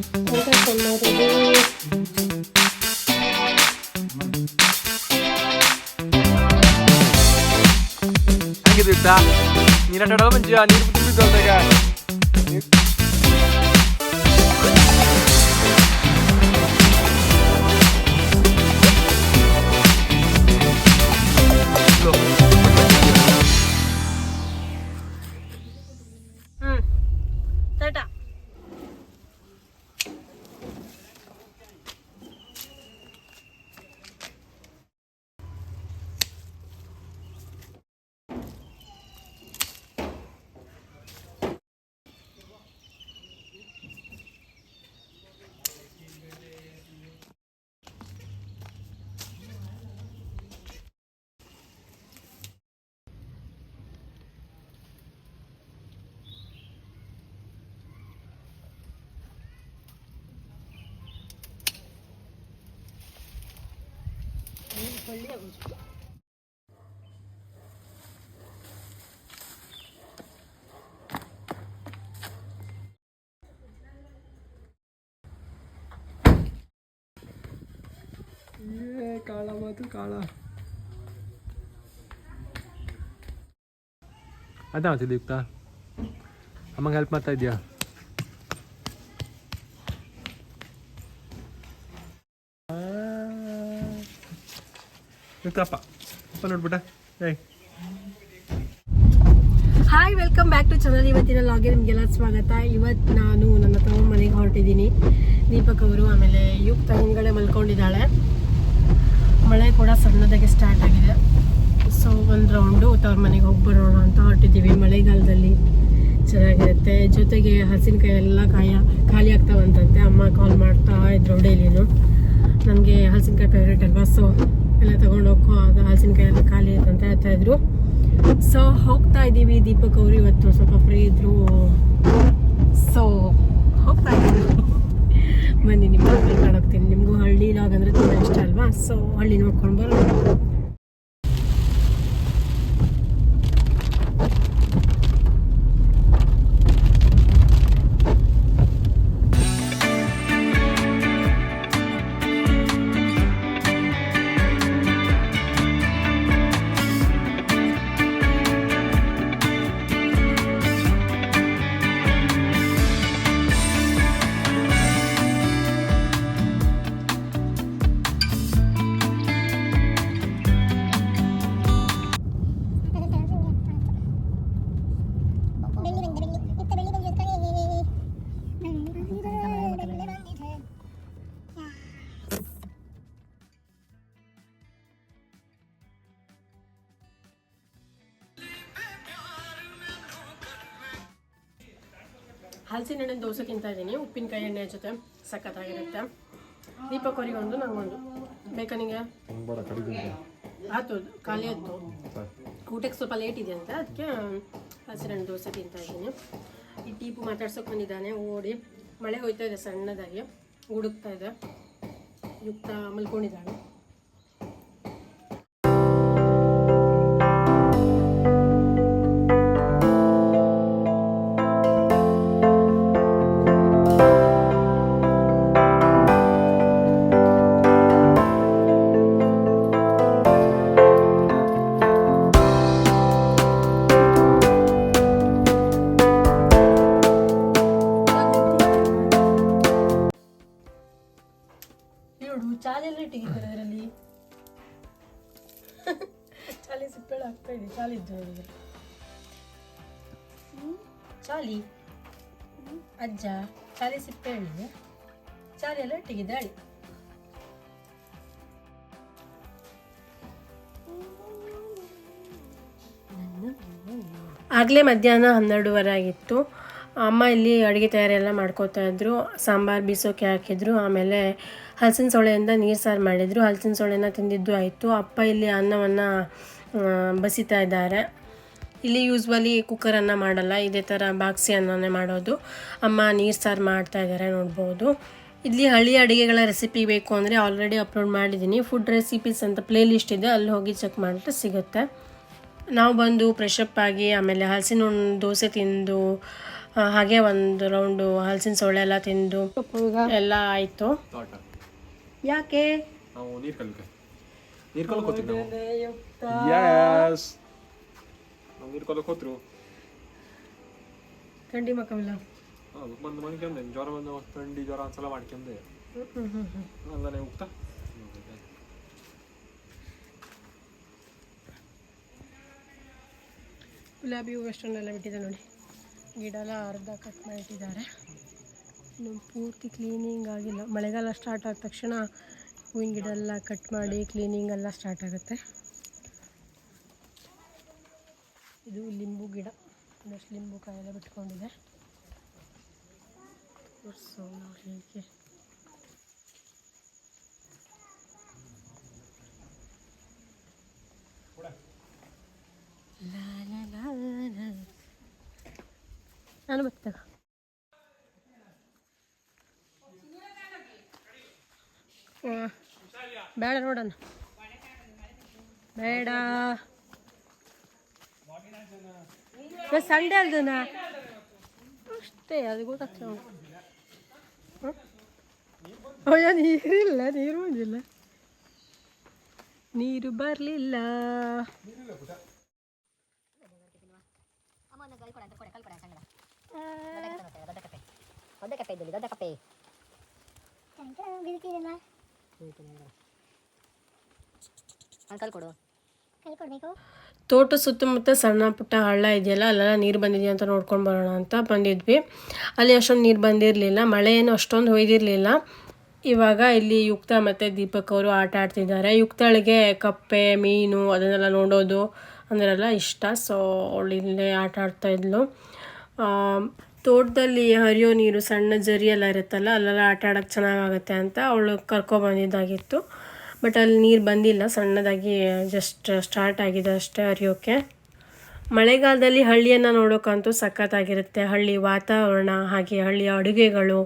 எங்கே கொண்டாடுறது ಹಂಗಿದಿಟ್ಟ ನೀನು ಆಟ ಆಡೋಲ್ಲ ಕಾಳ ಮಾತು ಕಾಳ ಅದ ಮಾಡ್ತಿದ್ದೆ ಯುಕ್ತ ಅಮ್ಮಂಗೆ ಹೆಲ್ಪ್ ಮಾಡ್ತಾ ಇದೆಯಾ ಏಯ್. Hi welcome back to channel ಇವತ್ತಿನ ಲಾಗೆ ನಿಮಗೆಲ್ಲ ಸ್ವಾಗತ. ಇವತ್ತು ನಾನು ನನ್ನ ತಮ್ಮ ಮನೆಗೆ ಹೊರಟಿದ್ದೀನಿ. ದೀಪಕ್ ಅವರು ಆಮೇಲೆ ಯುಕ್ತ ಹಿಂದ್ಗಡೆ ಮಲ್ಕೊಂಡಿದ್ದಾಳೆ. ಮಳೆ ಕೂಡ ಸಣ್ಣದಾಗೆ ಸ್ಟಾರ್ಟ್ ಆಗಿದೆ. ಸೊ ಒಂದು ರೌಂಡು ತವ್ರ ಮನೆಗೆ ಹೋಗಿ ಬರೋಣ ಅಂತ ಹೊರಟಿದ್ದೀವಿ. ಮಳೆಗಾಲದಲ್ಲಿ ಚೆನ್ನಾಗಿರುತ್ತೆ. ಜೊತೆಗೆ ಹಸಿನಕಾಯಿ ಎಲ್ಲ ಕಾಯ, ಖಾಲಿ ಆಗ್ತಾವಂತಂತೆ. ಅಮ್ಮ ಕಾಲ್ ಮಾಡ್ತಾ ಇದ್ರು ಡೈಲಿನು ನನಗೆ ಹಲಸಿನಕಾಯಿ ಫೇವ್ರೇಟ್ ಅಲ್ವಾ? ಸೊ ಎಲ್ಲ ಆಗ ಎಲ್ಲ ಖಾಲಿ ಆಯ್ತು ಅಂತ ಹೇಳ್ತಾ ಇದ್ರು. ಸೊ ಹೋಗ್ತಾ ಇದ್ದೀವಿ ದೀಪಕ್ ಅವರು ಇವತ್ತು ಸ್ವಲ್ಪ ಫ್ರೀ ಇದ್ರು. ಸೊ ಹೋಗ್ತಾ ಇದ್ದೀವಿ ಬನ್ನಿ, ನಿಮ್ಮ ಕರ್ಕೊಂಡು ಹೋಗ್ತೀನಿ. ನಿಮಗೂ ಹಳ್ಳಿ ಲಾಗ್ ಅಂದರೆ ತುಂಬ ಇಷ್ಟ ಅಲ್ವಾ? ಸೊ ಹಳ್ಳಿ ನೋಡ್ಕೊಂಡು ಬರೋಣ. ಹಲಸಿನ ಹಣ್ಣಿನ ದೋಸೆ ತಿಂತಾ ಇದ್ದೀನಿ. ಉಪ್ಪಿನಕಾಯಿ ಎಣ್ಣೆ ಜೊತೆ ಸಖತ್ತಾಗಿರುತ್ತೆ. ಒಂದು ನಂಗೊಂದು ಬೇಕಾ ನಿಂಗೆ? ಆಯ್ತು ಖಾಲಿ ಆಯ್ತು. ಊಟಕ್ಕೆ ಸ್ವಲ್ಪ ಲೇಟ್ ಇದೆ ಅಂತ ಅದಕ್ಕೆ ಹಸಿರು ಹಣ್ಣು ದೋಸೆ ತಿಂತಾ ಇದ್ದೀನಿ. ಈ ಟೀಪು ಮಾತಾಡ್ಸೋಕೆ ಬಂದಿದ್ದಾನೆ ಓಡಿ. ಮಳೆ ಹೋಯ್ತಾ ಇದೆ ಸಣ್ಣದಾಗಿ ಹುಡುಕ್ತಾ ಇದೆ. ಯುಕ್ತ ಮಲ್ಕೊಂಡಿದ್ದಾಳೆ ಅಜ್ಜ ಚಾಲಿ ಸಿಪ್ಪೆ ಹೇಳಿದೆ ಚಾಲಿ ಎಲ್ಲ ಇಟ್ಟಿಗಿದ್ದಾಳೆ ಆಗಲೇ ಮಧ್ಯಾಹ್ನ ಹನ್ನೆರಡುವರೆ ಆಗಿತ್ತು. ಅಮ್ಮ ಇಲ್ಲಿ ಅಡುಗೆ ತಯಾರಿ ಎಲ್ಲ ಮಾಡ್ಕೋತಾ ಇದ್ರು. ಸಾಂಬಾರು ಬೀಸೋಕೆ ಹಾಕಿದ್ರು. ಆಮೇಲೆ ಹಲಸಿನ ಸೊಳೆಯಿಂದ ನೀರು ಸಾರು ಮಾಡಿದರು. ಹಲಸಿನ ಸೊಳೆನ ತಿಂದಿದ್ದು ಆಯಿತು. ಅಪ್ಪ ಇಲ್ಲಿ ಅನ್ನವನ್ನು ಬಸಿತಾ ಇದ್ದಾರೆ. ಇಲ್ಲಿ ಯೂಸ್ವಲಿ ಕುಕ್ಕರನ್ನು ಮಾಡಲ್ಲ ಇದೇ ಥರ ಬಾಕ್ಸಿ ಅನ್ನನೇ ಮಾಡೋದು. ಅಮ್ಮ ನೀರು ಸಾರು ಮಾಡ್ತಾ ಇದ್ದಾರೆ ನೋಡ್ಬೋದು. ಇಲ್ಲಿ ಹಳ್ಳಿ ಅಡುಗೆಗಳ ರೆಸಿಪಿ ಬೇಕು ಅಂದರೆ ಆಲ್ರೆಡಿ ಅಪ್ಲೋಡ್ ಮಾಡಿದ್ದೀನಿ. ಫುಡ್ ರೆಸಿಪೀಸ್ ಅಂತ ಪ್ಲೇ ಲಿಸ್ಟ್ ಇದೆ ಅಲ್ಲಿ ಹೋಗಿ ಚೆಕ್ ಮಾಡಿದ್ರೆ ಸಿಗುತ್ತೆ. ನಾವು ಬಂದು ಫ್ರೆಶಪ್ ಆಗಿ ಆಮೇಲೆ ಹಲಸಿನ ದೋಸೆ ತಿಂದು ಹಾಗೆ ಒಂದು ರೌಂಡು ಹಲಸಿನ ಸೊಳ್ಳೆ ಎಲ್ಲ ತಿಂದು ಎಲ್ಲ ಆಯಿತು. ಯಾಕೆ? ನಾವು ನೀರು ಹೋತ್ರು ಥಂಡಿ ಮಕ್ಕಮಿಲ್ಲ ಹೌದು ಬಂದು ಮನ್ಕೊಂಡೆ ಜ್ವರ ಬಂದು ಥಂಡಿ ಜ್ವರ ಒಂದ್ಸಲ ಮಾಡ್ಕೊಂಡೆ ಅಲ್ಲೇ ಹೋಗ್ತಾ ಗುಲಾಬಿ ಹೂವು ಎಷ್ಟೊಂದೆಲ್ಲ ಬಿಟ್ಟಿದೆ ನೋಡಿ ಗಿಡ ಎಲ್ಲ ಅರ್ಧ ಕಟ್ ಮಾಡಿಟ್ಟಿದ್ದಾರೆ. ಇನ್ನು ಪೂರ್ತಿ ಕ್ಲೀನಿಂಗ್ ಆಗಿಲ್ಲ. ಮಳೆಗಾಲ ಸ್ಟಾರ್ಟ್ ಆದ ತಕ್ಷಣ ಹೂವಿನ ಗಿಡ ಎಲ್ಲ ಕಟ್ ಮಾಡಿ ಕ್ಲೀನಿಂಗ್ ಎಲ್ಲ ಸ್ಟಾರ್ಟ್ ಆಗುತ್ತೆ. ಇದು ಲಿಂಬು ಗಿಡ. ಒಂದಷ್ಟು ಲಿಂಬು ಕಾಯೆಲ್ಲ ಬಿಟ್ಕೊಂಡಿದೆ ತೋರ್ಸು ನೋಡಿ ಹೀಗೆ. ನಾನು ಬರ್ತಾಗ ಬೇಡ ನೋಡೋಣ. ಬೇಡ. ಸಂಡೆ ಅಲ್ದನ? ಅಷ್ಟೇ ಅದು ಗೊತ್ತಾಗ್ತದೆ? ಅಯ್ಯೋ ನೀರಿಲ್ಲ ನೀರು ಬಂದಿಲ್ಲ. ನೀರು ಬರಲಿಲ್ಲ. ದೊಡ್ಡ ಕಪ್ಪೆ ಇದ್ದಲ್ಲಿ ದೊಡ್ಡ ಕಪ್ಪೆ ಕಲ್ ಕೊಡು. ಕಲ್ ಕೊಡಬೇಕು? ತೋಟ ಸುತ್ತಮುತ್ತ ಸಣ್ಣ ಪುಟ್ಟ ಹಳ್ಳ ಇದೆಯಲ್ಲ, ಅಲ್ಲೆಲ್ಲ ನೀರು ಬಂದಿದೆಯಾ ಅಂತ ನೋಡ್ಕೊಂಡು ಬರೋಣ ಅಂತ ಬಂದಿದ್ವಿ. ಅಲ್ಲಿ ಅಷ್ಟೊಂದು ನೀರು ಬಂದಿರಲಿಲ್ಲ ಮಳೆ ಏನು ಅಷ್ಟೊಂದು ಹೊಯ್ದಿರಲಿಲ್ಲ. ಇವಾಗ ಇಲ್ಲಿ ಯುಕ್ತ ಮತ್ತು ದೀಪಕ್ ಅವರು ಆಟ ಆಡ್ತಿದ್ದಾರೆ. ಯುಕ್ತಳಿಗೆ ಕಪ್ಪೆ, ಮೀನು ಅದನ್ನೆಲ್ಲ ನೋಡೋದು ಅಂದ್ರೆಲ್ಲ ಇಷ್ಟ ಸೊ ಅವಳು ಇಲ್ಲೇ ಆಟ ಆಡ್ತಾ ಇದ್ಲು. ತೋಟದಲ್ಲಿ ಹರಿಯೋ ನೀರು ಸಣ್ಣ ಜರಿ ಎಲ್ಲ ಇರುತ್ತಲ್ಲ, ಅಲ್ಲೆಲ್ಲ ಆಟ ಆಡೋಕ್ಕೆ ಚೆನ್ನಾಗಾಗುತ್ತೆ ಅಂತ ಅವಳು ಕರ್ಕೊಬಂದಿದ್ದಾಗಿತ್ತು ಬಟ್ ಅಲ್ಲಿ ನೀರು ಬಂದಿಲ್ಲ, ಸಣ್ಣದಾಗಿ ಜಸ್ಟ್ ಸ್ಟಾರ್ಟ್ ಆಗಿದೆ ಅಷ್ಟೇ ಹರಿಯೋಕ್ಕೆ ಮಳೆಗಾಲದಲ್ಲಿ ಹಳ್ಳಿಯನ್ನು ನೋಡೋಕ್ಕಂತೂ ಸಖತ್ತಾಗಿರುತ್ತೆ. ಹಳ್ಳಿ ವಾತಾವರಣ ಹಾಗೆ ಹಳ್ಳಿಯ ಅಡುಗೆಗಳು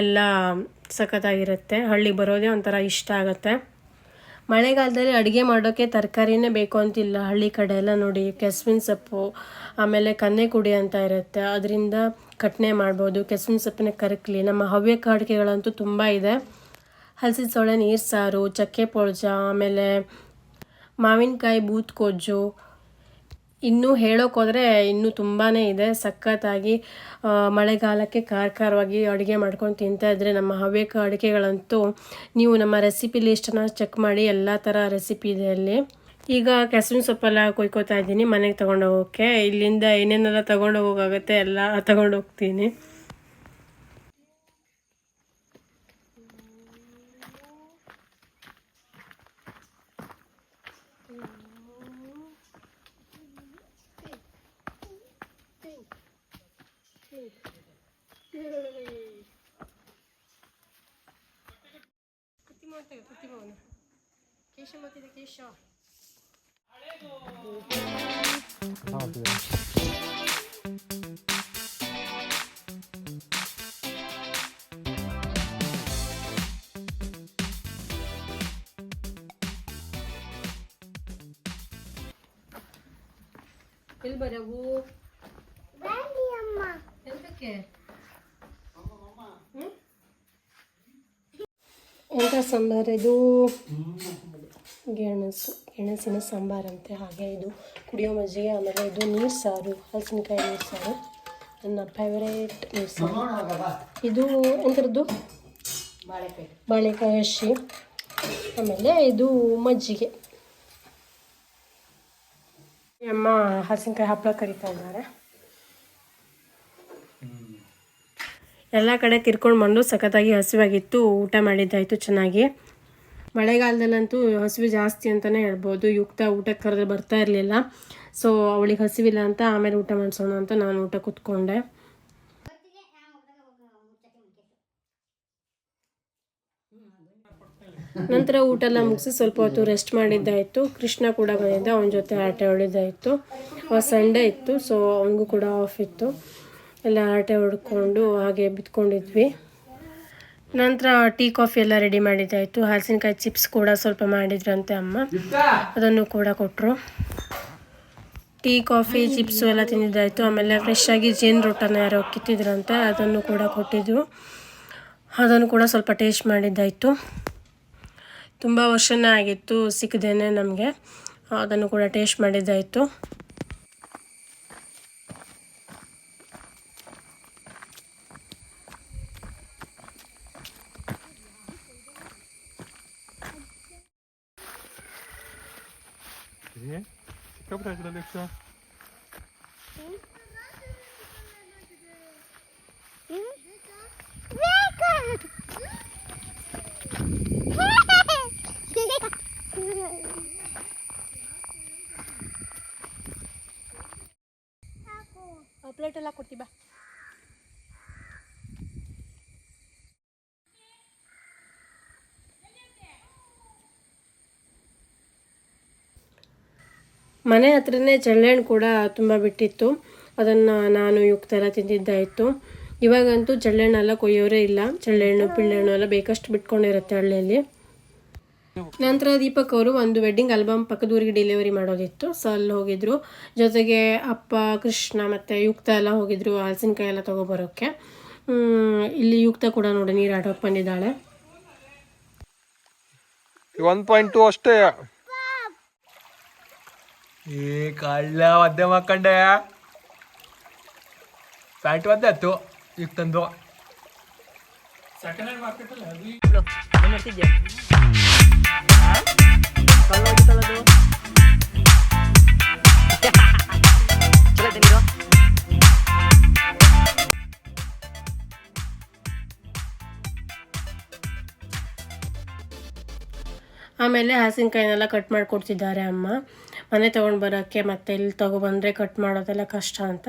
ಎಲ್ಲ ಸಖತ್ತಾಗಿರುತ್ತೆ. ಹಳ್ಳಿ ಬರೋದೇ ಒಂಥರ ಇಷ್ಟ ಆಗುತ್ತೆ. ಮಳೆಗಾಲದಲ್ಲಿ ಅಡುಗೆ ಮಾಡೋಕ್ಕೆ ತರಕಾರಿನೇ ಬೇಕು ಅಂತಿಲ್ಲ. ಹಳ್ಳಿ ಕಡೆ ಎಲ್ಲ ನೋಡಿ ಕೆಸ್ವಿನ ಸೊಪ್ಪು, ಆಮೇಲೆ ಕನ್ನೆ ಕುಡಿ ಅಂತ ಇರುತ್ತೆ. ಅದರಿಂದ ಕಟ್ನೆ ಮಾಡ್ಬೋದು. ಕೆಸ್ವಿನ ಸೊಪ್ಪಿನ ಕರಕಲಿ. ನಮ್ಮ ಹವ್ಯಕ ಅಡುಗೆಗಳಂತೂ ತುಂಬ ಇದೆ. ಹಲಸಿನ ಸೊಳೆ ನೀರು ಸಾರು, ಚಕ್ಕೆ ಪೊಳ್ಜ, ಆಮೇಲೆ ಮಾವಿನಕಾಯಿ, ಬೂತ್ ಕೊಜ್ಜು. ಇನ್ನೂ ಹೇಳೋಕ್ಕೋದ್ರೆ ಇನ್ನೂ ತುಂಬಾ ಇದೆ. ಸಖತ್ತಾಗಿ ಮಳೆಗಾಲಕ್ಕೆ ಕಾರಕಾರವಾಗಿ ಅಡುಗೆ ಮಾಡ್ಕೊಂಡು ತಿಂತಾ ಇದ್ದರೆ ನಮ್ಮ ಹವ್ಯಕ ಅಡುಗೆಗಳಂತೂ ನೀವು ನಮ್ಮ ರೆಸಿಪಿ ಲಿಸ್ಟನ್ನು ಚೆಕ್ ಮಾಡಿ ಎಲ್ಲ ಥರ ರೆಸಿಪಿ ಇದೆ ಅಲ್ಲಿ. ಈಗ ಕೆಸರಿನ ಸೊಪ್ಪೆಲ್ಲ ಕೊಯ್ಕೋತಾ ಇದ್ದೀನಿ. ಮನೆಗೆ ತೊಗೊಂಡೋಗೋಕ್ಕೆ ಇಲ್ಲಿಂದ ಏನೇನೆಲ್ಲ ತೊಗೊಂಡು ಎಲ್ಲ ಎಲ್ಲ ತೊಗೊಂಡು ಹೋಗ್ತೀನಿ ಕೇಶ ಮತ್ತಿದೆ ಕೇಶ ಎಲ್ಲಿ ಬರವು ಎಂತಕ್ಕೆ ಸಾಂಬಾರು ಇದು ಗೆಣಸು, ಗೆಣಸಿನ ಸಾಂಬಾರಂತೆ, ಹಾಗೆ ಇದು ಕುಡಿಯೋ ಮಜ್ಜಿಗೆ, ಆಮೇಲೆ ಇದು ನೀರು ಸಾರು, ಹಲಸಿನಕಾಯಿ ನೀರು ಸಾರು, ನನ್ನ ಫೇವರೇಟ್ ನೀರು ಸಾರು. ಇದು ಎಂಥದ್ದು ಬಾಳೆಕಾಯಿ ಹಸಿ, ಆಮೇಲೆ ಇದು ಮಜ್ಜಿಗೆ. ಅಮ್ಮ ಹಲಸಿನಕಾಯಿ ಹಪ್ಪಳ ಕರಿತಾ ಇದ್ದಾರೆ. ಎಲ್ಲ ಕಡೆ ತಿರ್ಕೊಂಡು ಬಂದು ಸಖತ್ತಾಗಿ ಹಸಿವಾಗಿತ್ತು, ಊಟ ಮಾಡಿದ್ದಾಯಿತು ಚೆನ್ನಾಗಿ. ಮಳೆಗಾಲದಲ್ಲಂತೂ ಹಸಿವು ಜಾಸ್ತಿ ಅಂತಲೇ ಹೇಳ್ಬೋದು. ಯುಕ್ತ ಊಟಕ್ಕೆ ಕರೆದ್ರೆ ಬರ್ತಾ ಇರಲಿಲ್ಲ. ಸೊ ಅವಳಿಗೆ ಹಸಿವಿಲ್ಲ ಅಂತ ಆಮೇಲೆ ಊಟ ಮಾಡಿಸೋಣ ಅಂತ ನಾನು ಊಟ ಕೂತ್ಕೊಂಡೆ. ನಂತರ ಊಟ ಎಲ್ಲ ಮುಗಿಸಿ ಸ್ವಲ್ಪ ಹೊತ್ತು ರೆಸ್ಟ್ ಮಾಡಿದ್ದಾಯಿತು. ಕೃಷ್ಣ ಕೂಡ ಬಂದಿದ್ದ, ಅವನ ಜೊತೆ ಆಟ ಆಡಿದ್ದಾಯಿತು. ಸಂಡೇ ಇತ್ತು ಸೊ ಅವನಿಗೂ ಕೂಡ ಆಫ್ ಇತ್ತು. ಎಲ್ಲ ಆಟ ಹೊಡ್ಕೊಂಡು ಹಾಗೆ ಬಿತ್ಕೊಂಡಿದ್ವಿ. ನಂತರ ಟೀ, ಕಾಫಿ ಎಲ್ಲ ರೆಡಿ ಮಾಡಿದ್ದಾಯಿತು. ಹಲಸಿನಕಾಯಿ ಚಿಪ್ಸ್ ಕೂಡ ಸ್ವಲ್ಪ ಮಾಡಿದ್ರಂತೆ ಅಮ್ಮ. ಅದನ್ನು ಕೂಡ ಕೊಟ್ಟರು ಟೀ, ಕಾಫಿ, ಚಿಪ್ಸು ಎಲ್ಲ ತಿಂದಿದ್ದಾಯಿತು. ಆಮೇಲೆ ಫ್ರೆಶ್ ಆಗಿ ಜೇನು ರೊಟ್ಟನ ಯಾರೋ ಕಿತ್ತಿದ್ರಂತೆ. ಅದನ್ನು ಕೂಡ ಕೊಟ್ಟಿದ್ರು ಅದನ್ನು ಕೂಡ ಸ್ವಲ್ಪ ಟೇಸ್ಟ್ ಮಾಡಿದ್ದಾಯಿತು. ತುಂಬ ವರ್ಷನೇ ಆಗಿತ್ತು ಸಿಕ್ಕದೇನೆ ನಮಗೆ. ಅದನ್ನು ಕೂಡ ಟೇಸ್ಟ್ ಮಾಡಿದ್ದಾಯಿತು. arkadaşlar. ಮನೆ ಹತ್ರನೇ ಚಳ್ಳೆಹಣ್ಣು ಕೂಡ ತುಂಬ ಬಿಟ್ಟಿತ್ತು. ಅದನ್ನು ನಾನು ಯುಕ್ತ ಎಲ್ಲ ತಿಂದಿದ್ದಾಯಿತು ಇವಾಗಂತೂ ಚಳ್ಳೆಣ್ಣೆಲ್ಲ ಕೊಯ್ಯೋರೇ ಇಲ್ಲ. ಚಳ್ಳೆಹಣ್ಣು ಪಿಳ್ಳೆಹಣ್ಣು ಎಲ್ಲ ಬೇಕಷ್ಟು ಬಿಟ್ಕೊಂಡಿರುತ್ತೆ ಹಳ್ಳಿಯಲ್ಲಿ. ನಂತರ ದೀಪಕ್ ಅವರು ಒಂದು ವೆಡ್ಡಿಂಗ್ ಆಲ್ಬಮ್ ಪಕ್ಕದೂರಿಗೆ ಡೆಲಿವರಿ ಮಾಡೋದಿತ್ತು. ಸೊ ಅಲ್ಲಿ ಹೋಗಿದ್ರು. ಜೊತೆಗೆ ಅಪ್ಪ, ಕೃಷ್ಣ ಮತ್ತು ಯುಕ್ತ ಎಲ್ಲ ಹೋಗಿದ್ರು ಹಲಸಿನಕಾಯಿ ಎಲ್ಲ ತೊಗೊಬರೋಕ್ಕೆ. ಇಲ್ಲಿ ಯುಕ್ತ ಕೂಡ ನೋಡಿ ನೀರು ಆಟೋಕ್ಕೆ ಬಂದಿದ್ದಾಳೆ. ಒನ್ ಪಾಯಿಂಟ್ ಟು ಅಷ್ಟೇ. ಏ ಕಳ್ಳ ಒದ್ದೆ ಮಕ್ಕಂಡೆ ಪ್ಯಾಂಟ್ ಒದ್ದೆ ಆಯ್ತು ಈಗ ತಂದು. ಆಮೇಲೆ ಹಸಿನ್ಕಾಯಿನೆಲ್ಲ ಕಟ್ ಮಾಡಿಕೊಡ್ತಿದ್ದಾರೆ ಅಮ್ಮ. ಮನೆ ತೊಗೊಂಡು ಬರೋಕ್ಕೆ ಮತ್ತೆ ಇಲ್ಲಿ ತೊಗೊಬಂದರೆ ಕಟ್ ಮಾಡೋದೆಲ್ಲ ಕಷ್ಟ ಅಂತ.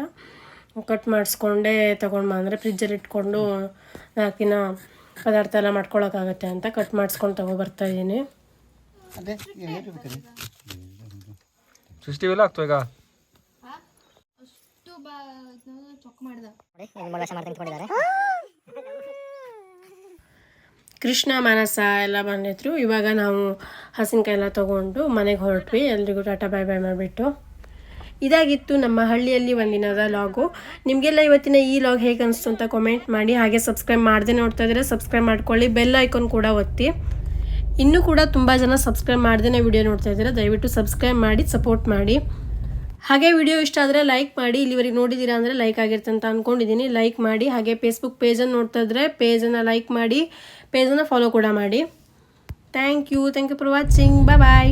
ಕಟ್ ಮಾಡಿಸ್ಕೊಂಡೇ ತೊಗೊಂಡು ಅಂದರೆ ಫ್ರಿಜ್ಜಲ್ಲಿ ಇಟ್ಕೊಂಡು ನಾಲ್ಕಿನ ಪದಾರ್ಥ ಎಲ್ಲ ಮಾಡ್ಕೊಳಕ್ಕಾಗತ್ತೆ ಅಂತ ಕಟ್ ಮಾಡಿಸ್ಕೊಂಡು ತೊಗೊಬರ್ತಾ ಇದ್ದೀನಿ. ಸೃಷ್ಟಿ ಎಲ್ಲ ಆಗ್ತವೆ ಈಗ? ನೋಡಿ ನಿಮ್ಮ ಮಗ ಮಾಡ್ತಾ ನಿಂತ್ಕೊಂಡಿದ್ದಾರೆ ಕೃಷ್ಣ ಮಾನಸ ಎಲ್ಲ ಬಂದಿದ್ರು. ಇವಾಗ ನಾವು ಹಸಿನಕಾಯಿ ಎಲ್ಲ ತೊಗೊಂಡು ಮನೆಗೆ ಹೊರಟ್ವಿ. ಎಲ್ರಿಗೂ ಟಾಟಾ ಬಾಯ್ ಬಾಯ್ ಮಾಡಿಬಿಟ್ಟು. ಇದಾಗಿತ್ತು ನಮ್ಮ ಹಳ್ಳಿಯಲ್ಲಿ ಒಂದಿನದ ಲಾಗು ನಿಮಗೆಲ್ಲ ಇವತ್ತಿನ ಈ ಲಾಗ್ ಹೇಗೆ ಅನಿಸ್ತು ಅಂತ ಕಾಮೆಂಟ್ ಮಾಡಿ. ಹಾಗೆ ಸಬ್ಸ್ಕ್ರೈಬ್ ಮಾಡದೆ ನೋಡ್ತಾ ಇದ್ರೆ ಸಬ್ಸ್ಕ್ರೈಬ್ ಮಾಡ್ಕೊಳ್ಳಿ. ಬೆಲ್ ಐಕಾನ್ ಕೂಡ ಒತ್ತಿ. ಇನ್ನೂ ಕೂಡ ತುಂಬ ಜನ ಸಬ್ಸ್ಕ್ರೈಬ್ ಮಾಡ್ದೇ ವಿಡಿಯೋ ನೋಡ್ತಾ ಇದ್ದಾರೆ ದಯವಿಟ್ಟು ಸಬ್ಸ್ಕ್ರೈಬ್ ಮಾಡಿ ಸಪೋರ್ಟ್ ಮಾಡಿ. ಹಾಗೆ ವಿಡಿಯೋ ಇಷ್ಟ ಆದರೆ ಲೈಕ್ ಮಾಡಿ, ಇಲ್ಲಿವರೆಗೆ ನೋಡಿದ್ದೀರಾ ಅಂದರೆ ಲೈಕ್ ಆಗಿರುತ್ತೆ ಅಂತ ಅಂದ್ಕೊಂಡಿದ್ದೀನಿ ಲೈಕ್ ಮಾಡಿ, ಹಾಗೆ ಫೇಸ್ಬುಕ್ ಪೇಜನ್ನು ನೋಡ್ತಾ ಇದ್ರೆ ಪೇಜನ್ನು ಲೈಕ್ ಮಾಡಿ ಪೇಜನ್ನು ಫಾಲೋ ಕೂಡ ಮಾಡಿ. Thank you thank you for watching bye bye